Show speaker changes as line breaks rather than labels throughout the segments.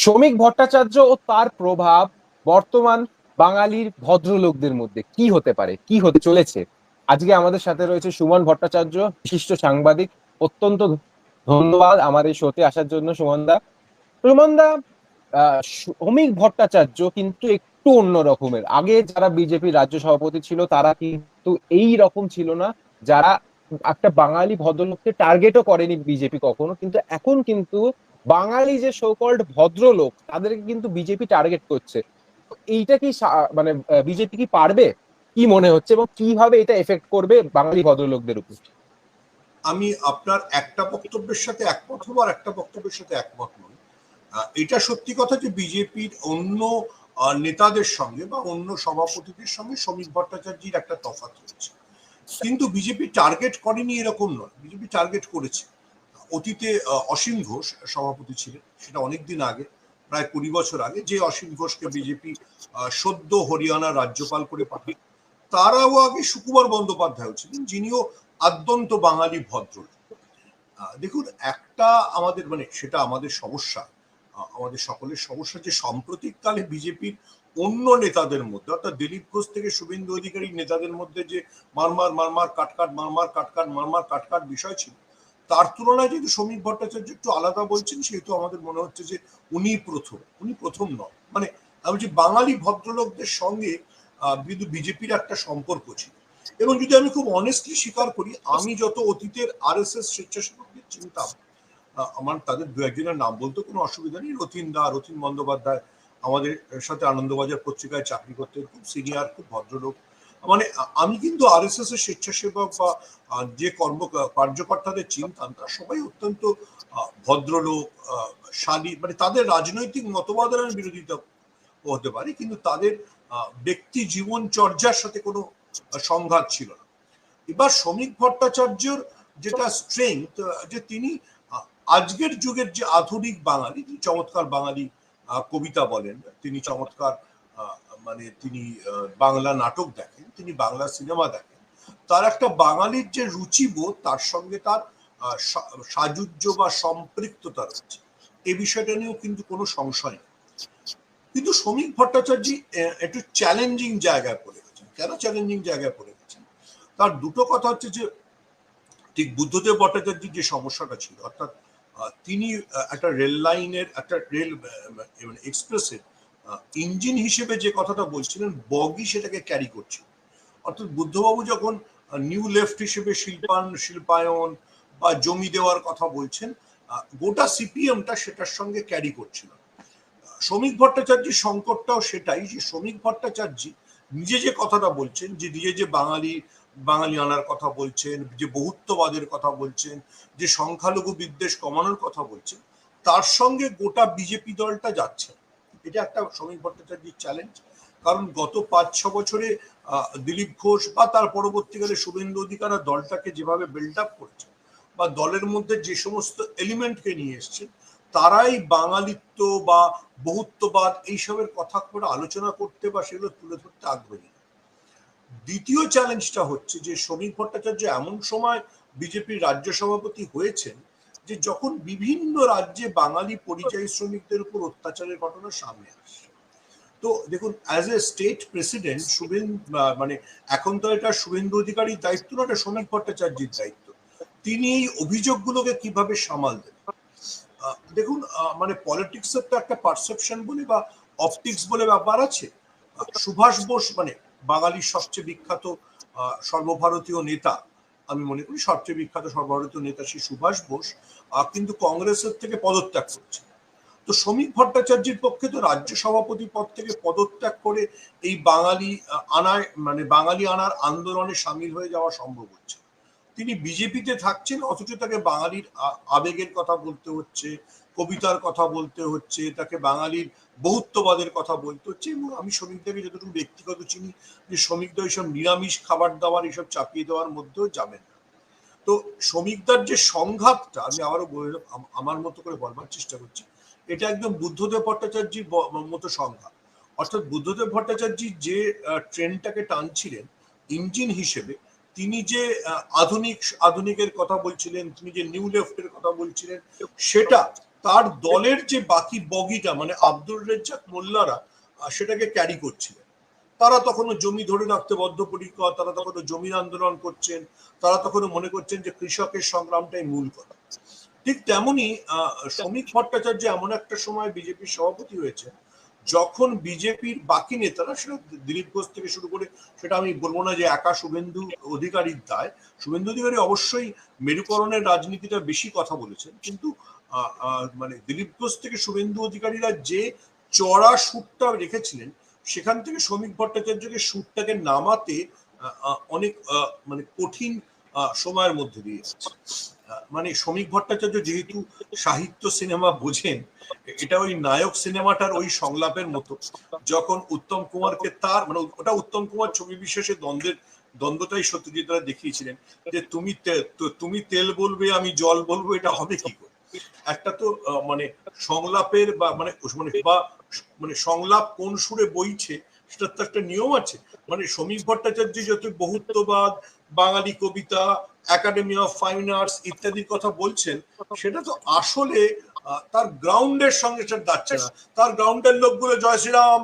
শ্রমিক ভট্টাচার্য ও তার প্রভাব বর্তমান বাঙালির ভদ্রলোকদের মধ্যে কি হতে পারে? কি হতে চলেছে? আজকে আমাদের সাথে রয়েছে সুমন ভট্টাচার্য বিশিষ্ট সাংবাদিক অত্যন্ত ধন্যবাদ আমার এই শোতে আসার জন্য সুমন দা। সুমন দা আহ, শ্রমিক ভট্টাচার্য কিন্তু একটু অন্য রকমের। আগে যারা বিজেপি রাজ্য সভাপতি ছিল তারা কিন্তু এই রকম ছিল না। যারা একটা বাঙালি ভদ্রলোককে টার্গেটও করেনি বিজেপি কখনো কিন্তু এখন কিন্তু বাঙালি যে সোকল্ড ভদ্রলোক, তাদেরকে কিন্তু বিজেপি টার্গেট করছে। এইটা কি মানে বিজেপি কি পারবে? কি মনে হচ্ছে এবং কীভাবে এটা এফেক্ট করবে বাঙালি ভদ্রলোকদের উপর?
আমি আপনার একটা বক্তব্যের সাথে একমত হব আর একটা বক্তব্যের সাথে একমত নই। এটা সত্যি কথা যে বিজেপির অন্য নেতাদের সঙ্গে বা অন্য সভাপতিদের সঙ্গে শ্রমিক ভট্টাচার্যের একটা তফাৎ রয়েছে। কিন্তু বিজেপি টার্গেট করেনি এরকম নয়। বিজেপি টার্গেট করেছে। অতীতে অসীম ঘোষ সভাপতি ছিলেন সেটা অনেক দিন আগে প্রায় কুড়ি বছর আগে যে অসীম ঘোষকে বিজেপি সদ্য হরিয়ানার রাজ্যপাল করে পাঠায় তারাও আগে সুকুমার বন্দ্যোপাধ্যায় ছিলেন যিনিও আদ্যন্ত বাঙালি আহ, দেখুন একটা আমাদের মানে সেটা আমাদের সমস্যা আমাদের সকলের সমস্যা যে সাম্প্রতিককালে বিজেপির অন্য নেতাদের মধ্যে অর্থাৎ দিলীপ ঘোষ থেকে শুভেন্দু অধিকারী নেতাদের মধ্যে যে মারমার মারমার কাটকাট মারমার কাটকাট মারমার কাটকাট বিষয় ছিল তার তুলনায় যেহেতু শ্রমিক ভট্টাচার্য একটু আলাদা বলছেন, সেহেতু আমাদের মনে হচ্ছে যে উনি প্রথম উনি প্রথম নন। মানে আমি যে বাঙালি ভদ্রলোকদের সঙ্গে বিজেপির একটা সম্পর্ক ছিল। এবং যদি আমি খুব অনেস্টলি স্বীকার করি, আমি যত অতীতের আর এস এস স্বেচ্ছাসেবকদের চিন্তাম আমার তাদের দু একজনের নাম বলতে কোনো অসুবিধা নেই। রথিন দা, রথিন বন্দ্যোপাধ্যায় আমাদের সাথে আনন্দবাজার পত্রিকায় চাকরি করতেন, খুব সিনিয়র খুব ভদ্রলোক। মানে আমি কিন্তু আর এস এস এর স্বেচ্ছাসেবক বা যে কর্ম, কার্যকর্তাদের চিন্তাম তারা সবাই অত্যন্ত ভদ্রলোক শালী মানে তাদের রাজনৈতিক মতবাদের বিরোধিতা হতে পারি, কিন্তু তাদের ব্যক্তি জীবন চর্যার সাথে কোনো সংঘাত ছিল না। এবার শ্রমিক ভট্টাচার্যর যেটা স্ট্রেংথ যে তিনি আজকের যুগের যে আধুনিক বাঙালি চমৎকার বাঙালি কবিতা বলেন, তিনি চমৎকার মানে তিনি বাংলা নাটক দেখেন, তিনি বাংলা সিনেমা দেখেন, তার একটা বাঙালির যে রুচিবোধ, তার সঙ্গে তার সাযুজ্য বা সম্পৃক্ততা রয়েছে। এ বিষয়টা নিয়েও কিন্তু কোনো সংশয় নেই। কিন্তু শ্রমিক ভট্টাচার্য একটু চ্যালেঞ্জিং জায়গায় পড়ে গেছেন। কেন চ্যালেঞ্জিং জায়গায় পড়ে গেছেন? তার দুটো কথা হচ্ছে যে, ঠিক বুদ্ধদেব ভট্টাচার্যের যে সমস্যাটা ছিল, অর্থাৎ তিনি একটা রেল লাইনের, একটা রেল এক্সপ্রেসের ইঞ্জিন হিসেবে যে কথাটা বলছিলেন, বগি সেটাকে ক্যারি করছিল অর্থাৎ বুদ্ধবাবু যখন নিউ লেফট হিসেবে শিল্পায়ন শিল্পায়ন বা জমি দেওয়ার কথা বলছেন গোটা সিপিএমটা সেটার সঙ্গে ক্যারি করছিল। শ্রমিক ভট্টাচার্যের সংকটটাও সেটাই যে শ্রমিক ভট্টাচার্য নিজে যে কথাটা বলছেন, যে নিজে যে বাঙালি বাঙালি আনার কথা বলছেন, যে বহুত্ববাদের কথা বলছেন, যে সংখ্যালঘু বিদ্বেষ কমানোর কথা বলছেন, তার সঙ্গে গোটা বিজেপি দলটা যাচ্ছে। এটা একটা শ্রমিক ভট্টাচার্যের চ্যালেঞ্জ কারণ গত পাঁচ ছ বছরে দিলীপ ঘোষ বা তার পরবর্তীকালে শুভেন্দু অধিকার দলটাকে যেভাবে বিল্ড আপ করেছে বা দলের মধ্যে যে সমস্ত এলিমেন্টকে নিয়ে এসছে, তারাই বাঙালিত্ব বা বহুত্ববাদ এইসবের কথা করে আলোচনা করতে বা সেগুলো তুলে ধরতে আগ্রহী দ্বিতীয় চ্যালেঞ্জটা হচ্ছে যে, শ্রমিক ভট্টাচার্য এমন সময় বিজেপির রাজ্য সভাপতি হয়েছেন যে যখন বিভিন্ন রাজ্যে বাঙালি পরিযায়ী শ্রমিকদের উপর অত্যাচারের ঘটনা সামনে আসে। তো দেখুন as a state president Shuven মানে এখন তো এটা শুভেন্দু অধিকারীর দায়িত্ব না, এটা শ্রমিক ভট্টাচার্যের দায়িত্ব। তিনি এই অভিযোগগুলোকে কীভাবে সামাল দেন? দেখুন মানে পলিটিক্সের তো একটা পারসেপশন বলে বা অপটিক্স বলে ব্যাপার আছে। সুভাষ বোস মানে বাঙালির সবচেয়ে বিখ্যাত সর্বভারতীয় নেতা আমি মনে করি সবচেয়ে বিখ্যাত সর্বভারতীয় নেতা শ্রী সুভাষ বোস কিন্তু কংগ্রেসের থেকে পদত্যাগ করেছে। তো শ্রমিক ভট্টাচার্যের পক্ষে তো রাজ্য সভাপতি পদ থেকে পদত্যাগ করে এই বাঙালি আনায় মানে বাঙালি আনার আন্দোলনে সামিল হয়ে যাওয়া সম্ভব হচ্ছে তিনি বিজেপিতে থাকছেন, অথচ তাকে বাঙালির আবেগের কথা বলতে হচ্ছে, কবিতার কথা বলতে হচ্ছে, তাকে বাঙালির বহুত্ববাদের কথা বলতে হচ্ছে এবং আমি শ্রমিকদেরকে যতটুকু ব্যক্তিগত চিনি যে শ্রমিকদের এইসব নিরামিষ খাবার দাবার এইসব চাপিয়ে দেওয়ার মধ্যেও যাবেন তো শ্রমিকদার যে সংঘাতটা, আমি আবারও আমার মতো করে বলবার চেষ্টা করছি, এটা একদম বুদ্ধদেব ভট্টাচার্যের মতো সংঘাত অর্থাৎ বুদ্ধদেব ভট্টাচার্য যে ট্রেনটাকে টানছিলেন, ইঞ্জিন হিসেবে, তিনি যে আধুনিক, আধুনিকের কথা বলছিলেন, তিনি যে নিউ লেফটের কথা বলছিলেন, সেটা তার দলের যে বাকি বগিটা মানে আব্দুল রেজ্জাক মোল্লারা সেটাকে ক্যারি করছিলেন। তারা তখনও জমি ধরে রাখতে বদ্ধপরিকর, তারা তখনও জমি আন্দোলন করছেন, তারা তখনও মনে করছেন যে কৃষকের সংগ্রামটাই মূল কথা। ঠিক তেমনি শ্রমিক ভট্টাচার্য এমন একটা সময় বিজেপির সভাপতি হয়েছে যখন বিজেপির বাকি নেতারা সেটা দিলীপ ঘোষ থেকে শুরু করে, সেটা আমি বলব না যে একা শুভেন্দু অধিকারীর দায়, শুভেন্দু অধিকারী অবশ্যই মেরুকরণের রাজনীতিটা বেশি কথা বলেছেন, কিন্তু মানে দিলীপ ঘোষ থেকে শুভেন্দু অধিকারীরা যে চড়া সুরটা রেখেছিলেন সেখান থেকে শ্রমিক ভট্টাচার্যকে সুরটাকে নামাতে অনেক মানে কঠিন সময়ের মধ্যে দিয়ে মানে শ্রমিক ভট্টাচার্য যেহেতু সাহিত্য সিনেমা বোঝেন, এটা ওই নায়ক সিনেমাটার ওই সংলাপের মতো। যখন উত্তম কুমারকে তার মানে ওটা উত্তম কুমার ছবি বিশেষে দ্বন্দ্বের, দ্বন্দ্বটাই সত্যজিৎ রায় দেখিয়েছিলেন, যে তুমি তুমি তেল বলবে, আমি জল বলব, এটা হবে কি করে? একটা তো মানে সংলাপের বা মানে মানে বা মানে সংলাপ কোন সুরে বইছে, সেটার তো একটা নিয়ম আছে। মানে শ্রমিক ভট্টাচার্য যত বহুত্ববাদ, বাঙালি কবিতা একাডেমি অফ ফাইন আর্টস ইত্যাদির কথা বলছেন, সেটা তো আসলে তার গ্রাউন্ডের সঙ্গে সেটা যাচ্ছে না। তার গ্রাউন্ডের লোকগুলো জয় শ্রীরাম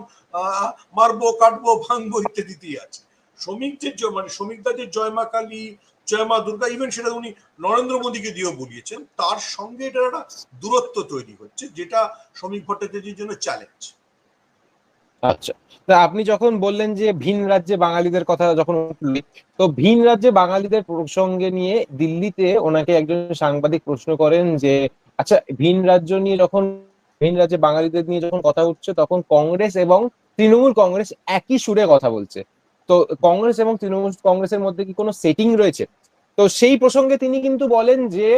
মারবো, কাটবো, ভাঙবো ইত্যাদিতেই আছে। শ্রমিক যে মানে শ্রমিকদা যে জয় মা কালী জয় মা দুর্গা ইভেন সেটা উনি নরেন্দ্র মোদীকে দিয়েও বলিয়েছেন, তার সঙ্গে এটা একটা দূরত্ব তৈরি হচ্ছে, যেটা শ্রমিক ভট্টাচার্যের জন্য চ্যালেঞ্জ
আচ্ছা তা আপনি যখন বললেন যে ভিন রাজ্যে বাঙালিদের কথা যখন তো ভিন রাজ্যে বাঙালিদের প্রসঙ্গে নিয়ে দিল্লিতে ওনাকে একজন সাংবাদিক প্রশ্ন করেন যে আচ্ছা ভিন রাজ্য নিয়ে যখন, ভিন রাজ্যে বাঙালিদের নিয়ে যখন কথা উঠছে, তখন কংগ্রেস এবং তৃণমূল কংগ্রেস একই সুরে কথা বলছে। তো কংগ্রেস এবং তৃণমূল কংগ্রেসের মধ্যে কি কোনো সেটিং রয়েছে? তো সেই প্রসঙ্গে তিনি কিন্তু বলেন যে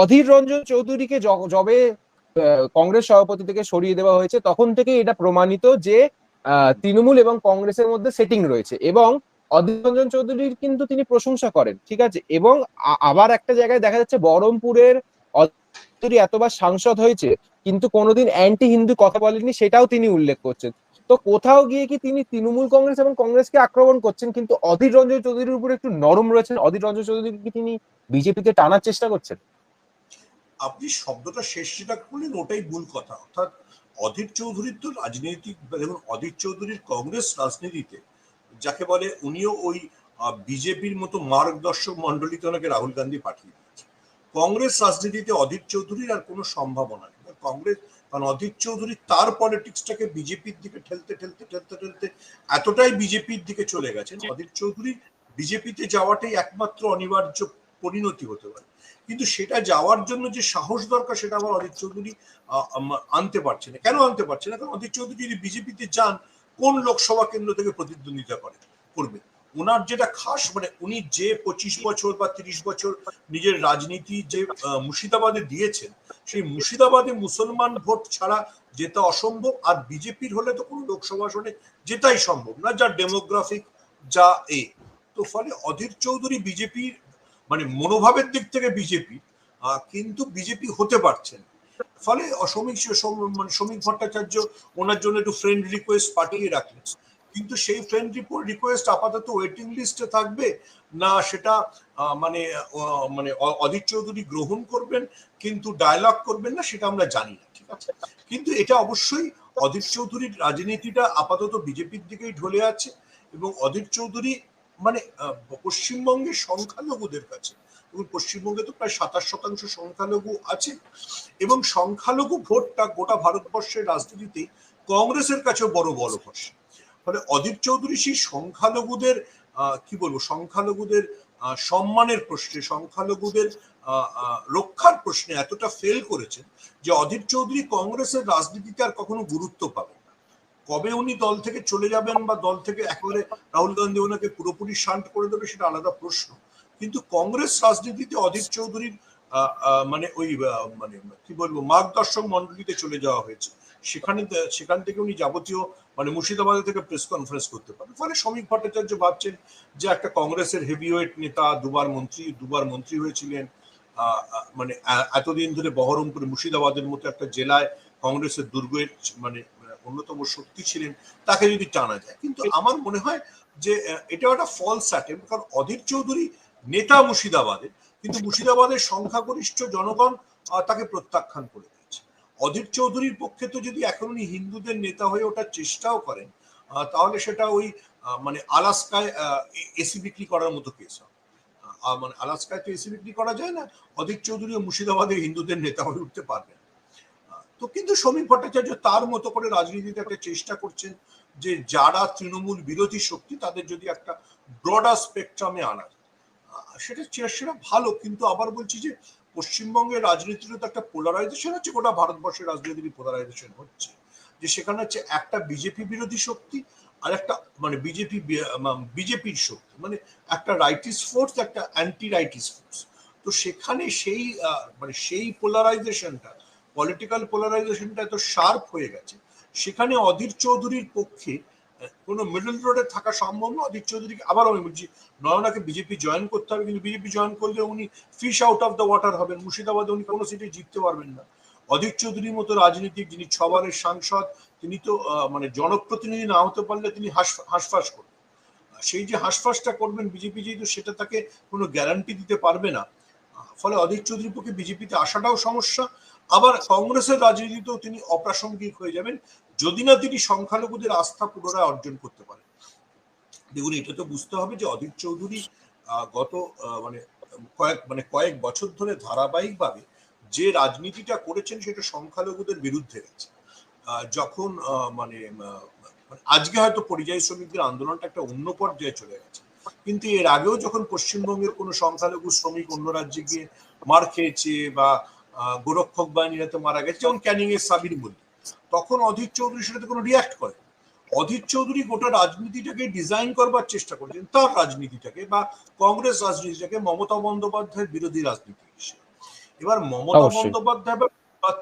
অধীর রঞ্জন চৌধুরীকে যবে কংগ্রেস সভাপতি থেকে সরিয়ে দেওয়া হয়েছে, তখন থেকে এটা প্রমাণিত যে তৃণমূল এবং কংগ্রেসের মধ্যে সেটিং রয়েছে এবং অধীর রঞ্জন চৌধুরীর কিন্তু তিনি প্রশংসা করেন, ঠিক আছে? এবং আবার একটা জায়গায় দেখা যাচ্ছে বহরমপুরের এতবার সাংসদ হয়েছে, কিন্তু কোনোদিন অ্যান্টি হিন্দু কথা বলেননি, সেটাও তিনি উল্লেখ করছেন। তো কোথাও গিয়ে কি তিনি তৃণমূল কংগ্রেস এবং কংগ্রেসকে আক্রমণ করছেন? কিন্তু অধীর রঞ্জন চৌধুরীর উপর একটু নরম রয়েছেন। অধীর রঞ্জন চৌধুরী কি তিনি বিজেপিতে টানার চেষ্টা করছেন?
আপনি শব্দটা শেষ যেটা করলেন ওটাই ভুল কথা। অর্থাৎ অধীর চৌধুরীর তো রাজনৈতিক, দেখুন, অধীর চৌধুরীর কংগ্রেস রাজনীতিতে যাকে বলে উনিও ওই বিজেপির মতো মার্গদর্শক মন্ডলীতে ওনাকে রাহুল গান্ধী পাঠিয়ে দিয়েছে। কংগ্রেস রাজনীতিতে অধীর চৌধুরীর আর কোনো সম্ভাবনা নেই। কংগ্রেস কারণ অধীর চৌধুরী তার পলিটিক্সটাকে বিজেপির দিকে ঠেলতে ঠেলতে ঠেলতে ঠেলতে এতটাই বিজেপির দিকে চলে গেছেন। অধীর চৌধুরী বিজেপিতে যাওয়াটাই একমাত্র অনিবার্য পরিণতি হতে পারে। কিন্তু সেটা যাওয়ার জন্য যে সাহস দরকার সেটা আবার অধীর চৌধুরী আনতে পারছে না। কেন আনতে পারছে না? কারণ অধীর চৌধুরী যদি বিজেপিতে যান কোন লোকসভা কেন্দ্র থেকে প্রতিদ্বন্দ্বিতা করে করবে? ওনার যেটা খাস মানে উনি যে পঁচিশ বছর বা তিরিশ বছর নিজের রাজনীতি যে মুর্শিদাবাদে দিয়েছেন, সেই মুর্শিদাবাদে মুসলমান ভোট ছাড়া যেটা অসম্ভব আর বিজেপির হলে তো কোনো লোকসভা আসনে যেটাই সম্ভব না, যা ডেমোগ্রাফিক যা এ। তো ফলে অধীর চৌধুরী বিজেপির মানে মনোভাবের দিক থেকে বিজেপি কিন্তু বিজেপি হতে পারছেন ফলে অসমীক মানে শ্রমিক ভট্টাচার্য ওনার জন্য একটু ফ্রেন্ড রিকোয়েস্ট পাঠিয়ে রাখলেন। কিন্তু সেই ফ্রেন্ড রিকোয়েস্ট আপাতত ওয়েটিং লিস্টে থাকবে। না, সেটা মানে মানে অধীর চৌধুরী গ্রহণ করবেন, কিন্তু ডায়লগ করবেন না, সেটা আমরা জানি না, ঠিক আছে? কিন্তু এটা অবশ্যই অধীর চৌধুরীর রাজনীতিটা আপাতত বিজেপির দিকেই ঢলে আছে এবং অধীর চৌধুরী মানে পশ্চিমবঙ্গের সংখ্যালঘুদের কাছে এবং পশ্চিমবঙ্গে তো প্রায় সাতাশ শতাংশ সংখ্যালঘু আছে এবং সংখ্যালঘু ভোটটা গোটা ভারতবর্ষের রাজনীতিতে কংগ্রেসের কাছেও বড় বড় ভরসা। ফলে অধীর চৌধুরী সেই সংখ্যালঘুদের কি বলব, সংখ্যালঘুদের সম্মানের প্রশ্নে, সংখ্যালঘুদের রক্ষার প্রশ্নে এতটা ফেল করেছেন যে অধীর চৌধুরী কংগ্রেসের রাজনীতিতে আর কখনো গুরুত্ব পাবেন না। কবে উনি দল থেকে চলে যাবেন বা দল থেকে একেবারে রাহুল গান্ধী ওনাকে পুরোপুরি শান্ত করে দেবে সেটা আলাদা প্রশ্ন। কিন্তু কংগ্রেস রাজনীতিতে অধীর চৌধুরীর মানে ওই মানে কি বলব, মার্গদর্শক মন্ডলীতে চলে যাওয়া হয়েছে। সেখানে, সেখান থেকে উনি যাবতীয় মানে মুর্শিদাবাদে থেকে প্রেস কনফারেন্স করতে পারেন। ফলে শ্রমিক ভট্টাচার্য ভাবছেন যে একটা কংগ্রেসের হেভিওয়েট নেতা দুবার মন্ত্রী দুবার মন্ত্রী হয়েছিলেন। মানে এতদিন ধরে বহরমপুরে, মুর্শিদাবাদের মতো একটা জেলায় কংগ্রেসের দুর্গের মানে মানে অন্যতম শক্তি ছিলেন, তাকে যদি টানা যায়। কিন্তু আমার মনে হয় যে এটা একটা ফলস অ্যাটেম্প কারণ অধীর চৌধুরী নেতা মুর্শিদাবাদের কিন্তু মুর্শিদাবাদের সংখ্যাগরিষ্ঠ জনগণ তাকে প্রত্যাখ্যান করে দিয়েছে। অধীর চৌধুরীর পক্ষে তো যদি এখন উনি হিন্দুদের নেতা হয়ে ওঠার চেষ্টাও করেন তাহলে সেটা ওই মানে আলাস্কায় এসি বিক্রি করার মতো কেস হবে। মানে আলাস্কায় তো এসি বিক্রি করা যায় না, অধীর চৌধুরী ও মুর্শিদাবাদে হিন্দুদের নেতা হয়ে উঠতে পারবেন তো কিন্তু সমীপ ভট্টাচার্য তার মতো করে রাজনীতিতে একটা চেষ্টা করছেন যে যারা তৃণমূল বিরোধী শক্তি, তাদের যদি একটা ব্রডার স্পেকট্রামে আনা যায়। সেটা সেটা ভালো, কিন্তু আবার বলছি যে পশ্চিমবঙ্গের রাজনীতিরও তো একটা পোলারাইজেশন হচ্ছে, গোটা ভারতবর্ষের রাজনীতির পোলারাইজেশন হচ্ছে। যে সেখানে হচ্ছে একটা বিজেপি বিরোধী শক্তি আর একটা মানে বিজেপি বিজেপির শক্তি মানে একটা রাইটিস ফোর্স একটা অ্যান্টি রাইটিস ফোর্স তো সেখানে সেই মানে সেই পোলারাইজেশনটা পলিটিক্যাল পোলারাইজেশনটা এত শার্প হয়ে গেছে। সেখানে অধীর চৌধুরীর পক্ষে কোনো মিডল রোডে থাকা সম্ভব না। অধীর চৌধুরীকে আবার আমি বলছি, নয়নাকে বিজেপি জয়েন করতে হবে, কিন্তু বিজেপি জয়েন করলে উনি fish out of the water হবেন। মুর্শিদাবাদে উনি কোনো সিটে জিততে পারবেন না। অধীর চৌধুরীর মতো রাজনীতিক যিনি ছবারের সাংসদ, তিনি তো মানে জনপ্রতিনিধি না হতে পারলে তিনি হাঁস- হাঁসফাঁস করবেন। সেই যে হাঁসফাঁসটা করবেন বিজেপি যেহেতু, সেটা তাকে কোনো গ্যারান্টি দিতে পারবে না। ফলে অধীর চৌধুরীর পক্ষে বিজেপিতে আসাটাও সমস্যা। আবার কংগ্রেসের রাজনীতিতেও তিনি অপ্রাসঙ্গিক হয়ে যাবেন। যদি না তিনি সংখ্যালঘুদের আস্থা পুনরায় অর্জন করতে পারেন। দেখুন, এটা তো বুঝতে হবে যে অধীর চৌধুরী গত মানে কয়েক মানে কয়েক বছর ধরে ধারাবাহিকভাবে যে রাজনীতিটা করেছেন সেটা সংখ্যালঘুদের বিরুদ্ধে গেছে। যখন মানে মানে আজকে হয়তো পরিযায়ী শ্রমিকদের আন্দোলনটা একটা অন্য পর্যায়ে চলে গেছে। কিন্তু এর আগেও যখন পশ্চিমবঙ্গের কোনো সংখ্যালঘু শ্রমিক অন্য রাজ্যে গিয়ে মার খেয়েছে বা গোরক্ষক বাহিনীতে মারা গেছে, যেমন ক্যানিং এর সাবির মধ্যে তখন অধীর চৌধুরী সেটাতে কোনো রিয়াক্ট করে। অধীর চৌধুরী গোটা রাজনীতিটাকে ডিজাইন করবার চেষ্টা করেছেন তার রাজনীতিটাকে বা কংগ্রেস রাজনীতিটাকে মমতা বন্দ্যোপাধ্যায়ের বিরোধী রাজনীতি হিসেবে। এবার মমতা বন্দ্যোপাধ্যায় বা-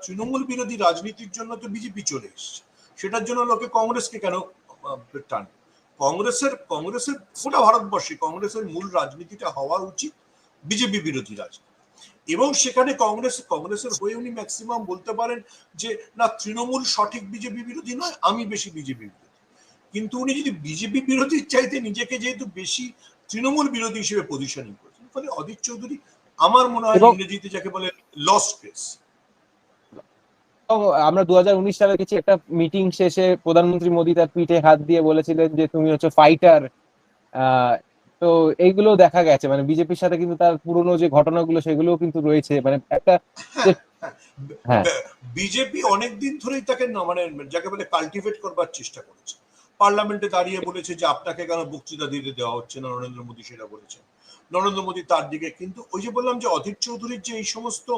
তৃণমূল বিরোধী রাজনীতির জন্য তো বিজেপি চলে এসছে। সেটার জন্য লোকে কংগ্রেসকে কেন টান? কংগ্রেসের কংগ্রেসের গোটা ভারতবর্ষে কংগ্রেসের মূল রাজনীতিটা হওয়া উচিত বিজেপি বিরোধী রাজনীতি। এবং সেখানে কংগ্রেস কংগ্রেসের হয়ে উনি ম্যাক্সিমাম বলতে পারেন যে না তৃণমূল সঠিক বিজেপি বিরোধী নয় আমি বেশি বিজেপি বিরোধী। কিন্তু উনি যদি বিজেপি বিরোধীর চাইতে নিজেকে যেহেতু বেশি তৃণমূল বিরোধী হিসেবে পজিশনিং করেছেন ফলে অধীর চৌধুরী আমার মনে হয় ইংরেজিতে যাকে বলে লস্ট কেস
এবং আমরা দু হাজার উনিশ সালে দেখেছি একটা মিটিং শেষে প্রধানমন্ত্রী মোদী তার পিঠে হাত দিয়ে বলেছিলেন যে তুমি হচ্ছে ফাইটার তো এইগুলো দেখা গেছে। মানে বিজেপির সাথে কিন্তু তার পুরনো যে ঘটনাগুলো সেগুলোও কিন্তু রয়েছে। মানে একটা হ্যাঁ।
বিজেপি অনেকদিন ধরেই তাকে মানে যাকে বলে কাল্টিভেট করবার চেষ্টা করেছে। পার্লামেন্টে দাঁড়িয়ে বলেছে যে আপনাকে কেন বক্তৃতা দিতে দেওয়া হচ্ছে না? নরেন্দ্র মোদী সেটা বলেছেন নরেন্দ্র মোদী তার দিকে কিন্তু ওই যে বললাম যে অধীর চৌধুরীর যে এই সমস্ত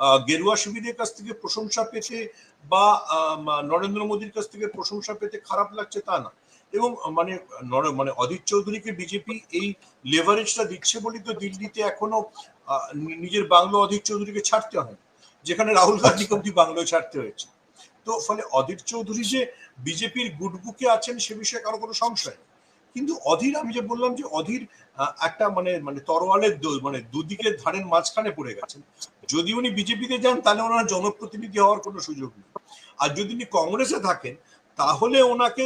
আহ, গেরুয়া শিবিরের কাছ থেকে প্রশংসা পেতে বা নরেন্দ্র মোদীর কাছ থেকে প্রশংসা পেতে খারাপ লাগছে তা না। এবং মানে মানে অধীর চৌধুরীকে বিজেপি এই লেভারেজটা দিচ্ছে বলেই তো দিল্লিতে এখনও নিজের বাংলো অধীর চৌধুরীকে ছাড়তে হয় যেখানে রাহুল গান্ধীকে অব্দি বাংলো ছাড়তে হয়েছে। তো ফলে অধীর চৌধুরী যে বিজেপির গুড বুকে আছেন সে বিষয়ে কারও কোনো সংশয় কিন্তু অধীর আমি যে বললাম যে অধীর একটা মানে মানে তরোয়ালের মানে দুদিকের ধারের মাঝখানে পড়ে গেছেন। যদি উনি বিজেপিতে যান তাহলে ওনার জনপ্রতিনিধি হওয়ার কোনো সুযোগ নেই। আর যদি উনি কংগ্রেসে থাকেন তাহলে ওনাকে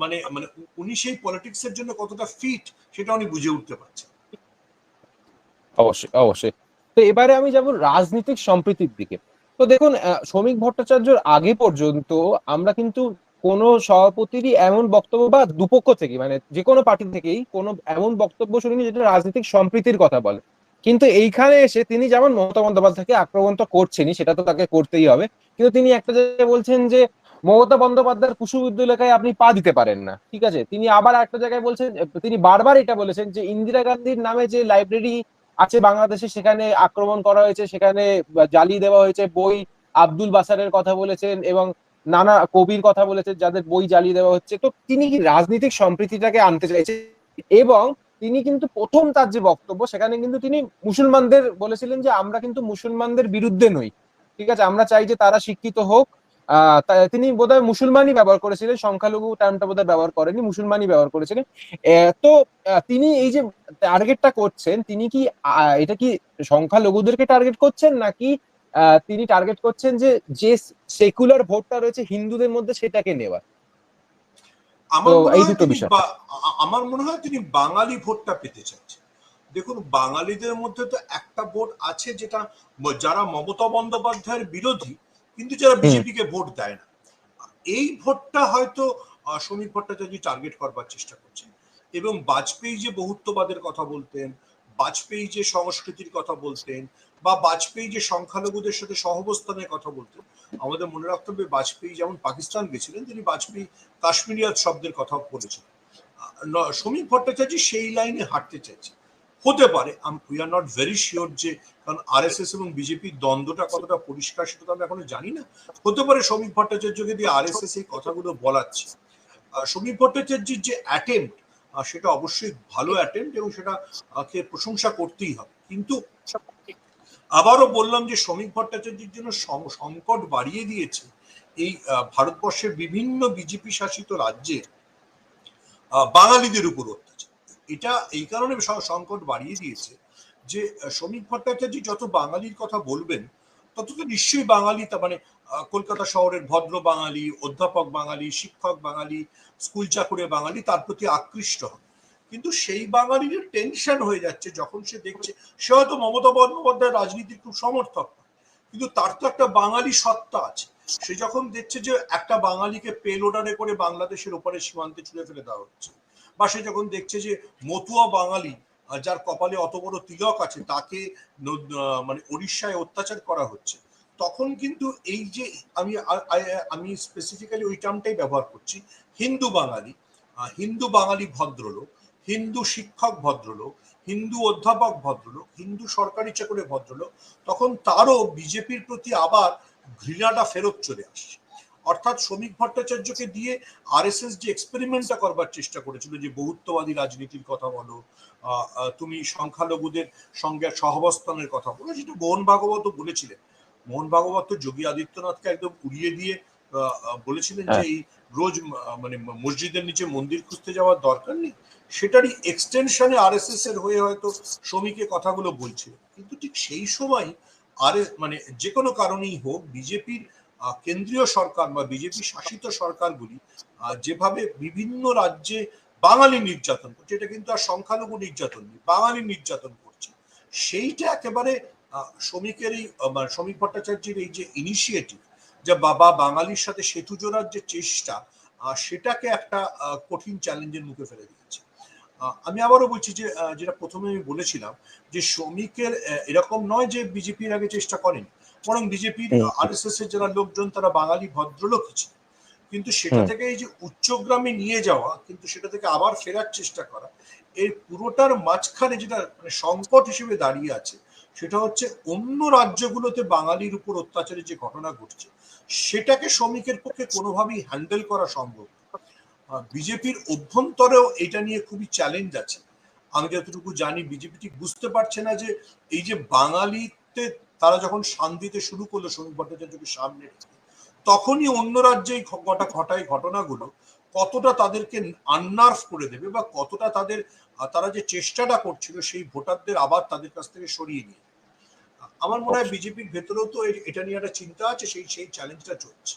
মানে মানে উনি সেই পলিটিক্সের জন্য কতটা ফিট সেটা উনি বুঝে উঠতে পারছেন।
অবশ্যই অবশ্যই। তো এবারে আমি যাব রাজনৈতিক সম্প্রীতির দিকে। তো দেখুন শ্রমিক ভট্টাচার্যর আগে পর্যন্ত আমরা কিন্তু কোনো সভাপতিরই এমন বক্তব্য বা দুপক্ষ থেকে মানে যে কোনো পার্টি থেকেই কোনো এমন বক্তব্য শুনিনি যেটা রাজনৈতিক সম্প্রীতির কথা বলে। কিন্তু এইখানে এসে তিনি যেমন মমতা বন্দ্যোপাধ্যায়কে আক্রমণ তো করছেনই, সেটা তো তাকে করতেই হবে। কিন্তু তিনি একটা জায়গায় বলছেন যে মমতা বন্দ্যোপাধ্যায়ের কুশবিদ্যালয়কায় আপনি পা দিতে পারেন না, ঠিক আছে? তিনি আবার একটা জায়গায় বলছেন, তিনি বারবার এটা বলেছেন যে ইন্দিরা গান্ধীর নামে যে লাইব্রেরি আছে বাংলাদেশে, সেখানে আক্রমণ করা হয়েছে, সেখানে জ্বালিয়ে দেওয়া হয়েছে, বই আব্দুল বাসারের কথা বলেছেন এবং নানা কবির কথা বলেছেন যাদের বই জ্বালিয়ে দেওয়া হচ্ছে। তো তিনি কি রাজনৈতিক সম্প্রীতিটাকে আনতে চাইছেন? এবং তিনি কিন্তু প্রথম তার যে বক্তব্য, সেখানে কিন্তু তিনি মুসলমানদের বলেছিলেন যে আমরা কিন্তু মুসলমানদের বিরুদ্ধে নই, ঠিক আছে? আমরা চাই যে তারা শিক্ষিত হোক তিনি বোধহয় মুসলমানই ব্যবহার করেছিলেন সংখ্যালঘু টার্মটা বোধহয় ব্যবহার করেনি মুসলমানই ব্যবহার করেছিলেন। তো তিনি এই যে টার্গেটটা করছেন তিনি কি এটা কি সংখ্যালঘুদেরকে টার্গেট করছেন নাকি তিনি টার্গেট করছেন যে যে সেকুলার ভোটটা রয়েছে হিন্দুদের মধ্যে সেটাকে নেওয়া
আমার মনে
এই
হয়
দুটো
তিনি
বিষয়।
বা- আমার মনে হয় তিনি বাঙালি ভোটটা পেতে চাইছেন দেখুন বাঙালিদের মধ্যে তো একটা ভোট আছে যেটা যারা মমতা বন্দ্যোপাধ্যায়ের বিরোধী কিন্তু যারা বিজেপি কে ভোট দেয় না এই ভোটটা হয়তো শ্রমিক ভট্টাচার্য টার্গেট করবার চেষ্টা করছেন। এবং বাজপেয়ী যে বহুত্ববাদের কথা বলতেন বাজপেয়ী যে সংস্কৃতির কথা বলতেন বা বাজপেয়ী যে সংখ্যালঘুদের সাথে সহবস্থানের কথা বলতেন আমাদের মনে রাখতে হবে বাজপেয়ী যেমন পাকিস্তান গেছিলেন তিনি বাজপেয়ী কাশ্মীরিয়াত শব্দের কথা বলেছেন। আহ, ন- শ্রমিক ভট্টাচার্য সেই লাইনে হাঁটতে চাইছে হতে পারে we are not very sure যে কারণ আরএসএস এবং বিজেপির দ্বন্দ্বটা কতটা পরিষ্কার সেটা তো আমরা এখনও জানি না। হতে পারে শ্রমিক ভট্টাচার্যকে দিয়ে আরএসএস এই কথাগুলো বলাচ্ছে। শ্রমিক ভট্টাচার্যের যে অ্যাটেম্প সেটা অবশ্যই ভালো অ্যাটেম্প এবং সেটা প্রশংসা করতেই হবে। কিন্তু আবারও বললাম যে শ্রমিক ভট্টাচার্যের জন্য সংকট বাড়িয়ে দিয়েছে এই ভারতবর্ষের বিভিন্ন বিজেপি শাসিত রাজ্যে বাঙালিদের উপর অত্যাচার। এটা এই কারণে সংকট বাড়িয়ে দিয়েছে। যে শ্রমিক ভট্টাচার্য যত বাঙালির কথা বলবেন, তত তো নিশ্চয়ই বাঙালি তার মানে কলকাতা শহরের ভদ্র বাঙালি, অধ্যাপক বাঙালি, শিক্ষক বাঙালি, স্কুল চাকুরে বাঙালি তার প্রতি আকৃষ্ট হবে কিন্তু সেই বাঙালির টেনশন হয়ে যাচ্ছে যখন সে দেখছে, সে হয়তো মমতা বন্দ্যোপাধ্যায় রাজনীতির খুব সমর্থক। কিন্তু তার তো একটা বাঙালি সত্তা আছে সে যখন দেখছে যে একটা বাঙালিকে পেল ওডারে করে বাংলাদেশের ওপারে সীমান্তে ছুঁড়ে ফেলে দেওয়া হচ্ছে, বা সে যখন দেখছে যে মতুয়া বাঙালি যার কপালে অত বড় তিলক আছে, তাকে মানে উড়িষ্যায় অত্যাচার করা হচ্ছে। তখন কিন্তু এই যে আমি আমি স্পেসিফিক্যালি ওই টার্মটাই ব্যবহার করছি, হিন্দু বাঙালি হিন্দু বাঙালি ভদ্রলোক, হিন্দু শিক্ষক ভদ্রলোক, হিন্দু অধ্যাপক ভদ্রলোক, হিন্দু সরকারি চাকরি ভদ্রলোক, তখন তারও বিজেপির প্রতি আবার ঘৃণাটা ফেরত চলে আসছে। অর্থাৎ শ্রমিক ভট্টাচার্যকে দিয়ে আরএসএস যে এক্সপেরিমেন্টটা করবার চেষ্টা করেছিল যে বহুত্ববাদী রাজনীতির কথা বলো তুমি সংখ্যালঘুদের সঙ্গে সহবস্থানের কথা বলো যেটা মোহন ভাগবত বলেছিলেন। মোহন ভাগবত যোগী আদিত্যনাথকে একদম উড়িয়ে দিয়ে বলেছিলেন যে এই রোজ মানে মসজিদের নিচে মন্দির খুঁজতে যাওয়ার দরকার নেই। সেটারই এক্সটেনশনে আরএসএস এর হয়ে হয়তো শ্রমিকের কথাগুলো বলছিল কিন্তু ঠিক সেই সময় আর মানে যে কোনো কারণেই হোক বিজেপির কেন্দ্রীয় সরকার বা বিজেপি শাসিত সরকারগুলি যেভাবে বিভিন্ন রাজ্যে বাঙালি নির্যাতন করছে, এটা কিন্তু আর সংখ্যালঘু নির্যাতন নেই, বাঙালি নির্যাতন করছে। সেইটা একেবারে শ্রমিকের এই মানে শ্রমিক ভট্টাচার্যের এই যে ইনিশিয়েটিভ যে বাবা বাঙালির সাথে সেতু জোড়ার যে চেষ্টা সেটাকে একটা কঠিন চ্যালেঞ্জের মুখে ফেলে দিয়েছে। আমি আবারও বলছি যে যেটা প্রথমে আমি বলেছিলাম যে, শ্রমিকের এরকম নয় যে বিজেপির আগে চেষ্টা করেন। বরং বিজেপির। আরএসএস এর যারা লোকজন তারা বাঙালি ভদ্রলোক ছিল কিন্তু সেটা থেকে এই যে উচ্চগ্রামে নিয়ে যাওয়া কিন্তু সেটা থেকে আবার ফেরার চেষ্টা করা এর পুরোটার মাঝখানে যেটা মানে সংকট হিসেবে দাঁড়িয়ে আছে সেটা হচ্ছে অন্য রাজ্যগুলোতে বাঙালির উপর অত্যাচারের যে ঘটনা ঘটছে সেটাকে শ্রমিকের পক্ষে কোনোভাবেই হ্যান্ডেল করা সম্ভব বিজেপির অভ্যন্তরেও এটা নিয়ে খুবই চ্যালেঞ্জ আছে। আমি যতটুকু জানি বিজেপি ঠিক বুঝতে পারছে না যে এই যে বাঙালিতে তারা যখন শান্তিতে শুরু করল শ্রমিক ভট্টাচার্যকে সামনে রেখে, তখনই অন্য রাজ্যে এই ঘটা ঘটায় ঘটনাগুলো কতটা তাদেরকে আননার্ভ করে দেবে বা কতটা তাদের তারা যে চেষ্টাটা করছিল সেই ভোটারদের আবার তাদের কাছ থেকে সরিয়ে নিয়ে। আমার মনে হয় বিজেপির ভেতরেও তো এটা নিয়ে একটা চিন্তা আছে সেই সেই চ্যালেঞ্জটা চলছে।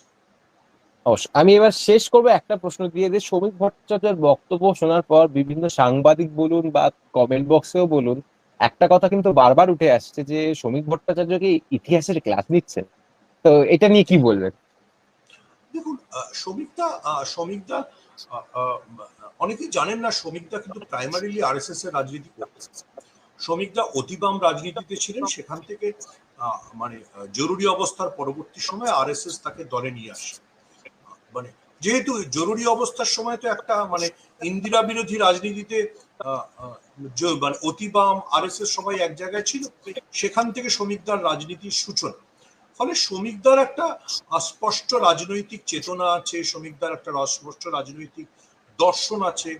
আমি এবার শেষ করব একটা প্রশ্ন দিয়ে যে শ্রমিক ভট্টাচার্যের বক্তব্য শোনার পর বিভিন্ন সাংবাদিক বলুন বা কমেন্ট বক্সেও বলুন একটা কথা কিন্তু বারবার উঠে আসছে যে শ্রমিক ভট্টাচার্য কি ইতিহাসের ক্লাস নিচ্ছেন তো এটা নিয়ে কি বলবেন?
দেখুন জানেন না কিন্তু প্রাইমারিলি এর রাজনীতি অতিবাম রাজনীতিতে ছিলেন, সেখান থেকে মানে জরুরি অবস্থার পরবর্তী সময় আরএসএস তাকে দলে নিয়ে আসে। মানে যেহেতু জরুরি অবস্থার সময় তো একটা মানে ইন্দিরা বিরোধী রাজনীতিতে মানে অতিবাম আরএসএস সবাই এক জায়গায় ছিল, সেখান থেকে শ্রমিকদার রাজনীতির সূচনা। ফলে শ্রমিকদার একটা স্পষ্ট রাজনৈতিক চেতনা আছে, শ্রমিকদার একটা স্পষ্ট রাজনৈতিক দর্শন আছে।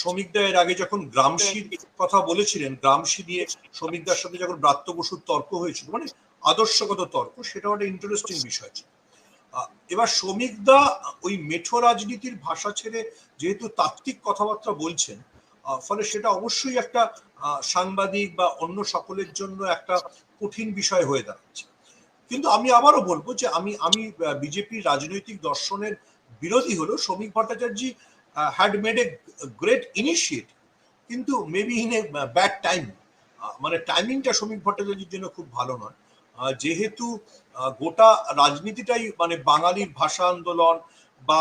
শ্রমিকদা আগে যখন গ্রামশির কথা বলেছিলেন গ্রামশি দিয়ে শ্রমিকদার সাথে যখন ব্রাত্য বসুর তর্ক হয়েছিল মানে আদর্শগত তর্ক সেটা একটা ইন্টারেস্টিং বিষয় ছিল। এবার শ্রমিকদা ওই মেঠো রাজনীতির ভাষা ছেড়ে যেহেতু তাত্ত্বিক কথাবার্তা বলছেন ফলে সেটা অবশ্যই একটা সাংবাদিক বা অন্য সকলের জন্য একটা কঠিন বিষয় হয়ে দাঁড়াচ্ছে। কিন্তু আমি আবারও বলব যে আমি আমি বিজেপির রাজনৈতিক দর্শনের বিরোধী হলো Shamik Bhattacharya had made a great initiate কিন্তু maybe in a bad time মানে টাইমিংটা শ্রমিক ভট্টাচার্যের জন্য খুব ভালো নয়। যেহেতু গোটা রাজনীতিটাই মানে বাঙালির ভাষা আন্দোলন বা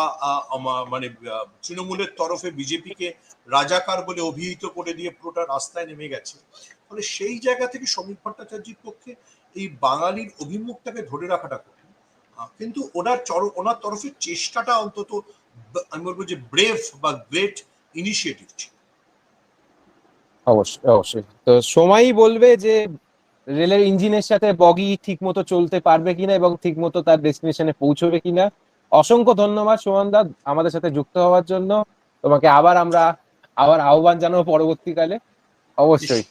মানে তৃণমূলের তরফে বিজেপিকে রাজাকার বলে অভিহিত করে দিয়ে পুরোটা রাস্তায় নেমে গেছে। ফলে সেই জায়গা থেকে সমীর ভট্টাচার্যের পক্ষে এই বাঙালির অভিমুখটাকে ধরে রাখাটা কঠিন। কিন্তু ওনার চর, ওনার তরফে চেষ্টাটা অন্তত আমি বলব যে ব্রেভ বা গ্রেট ইনিশিয়েটিভ ছিল।
অবশ্যই অবশ্যই। তো সময়ই বলবে যে রেলের ইঞ্জিনের সাথে বগি ঠিক মতো চলতে পারবে কিনা এবং ঠিক মতো তার ডেস্টিনেশনে পৌঁছবে কিনা। অসংখ্য ধন্যবাদ সুমন দা আমাদের সাথে যুক্ত হওয়ার জন্য। তোমাকে আবার আমরা আবার আহ্বান জানাব পরবর্তীকালে। অবশ্যই।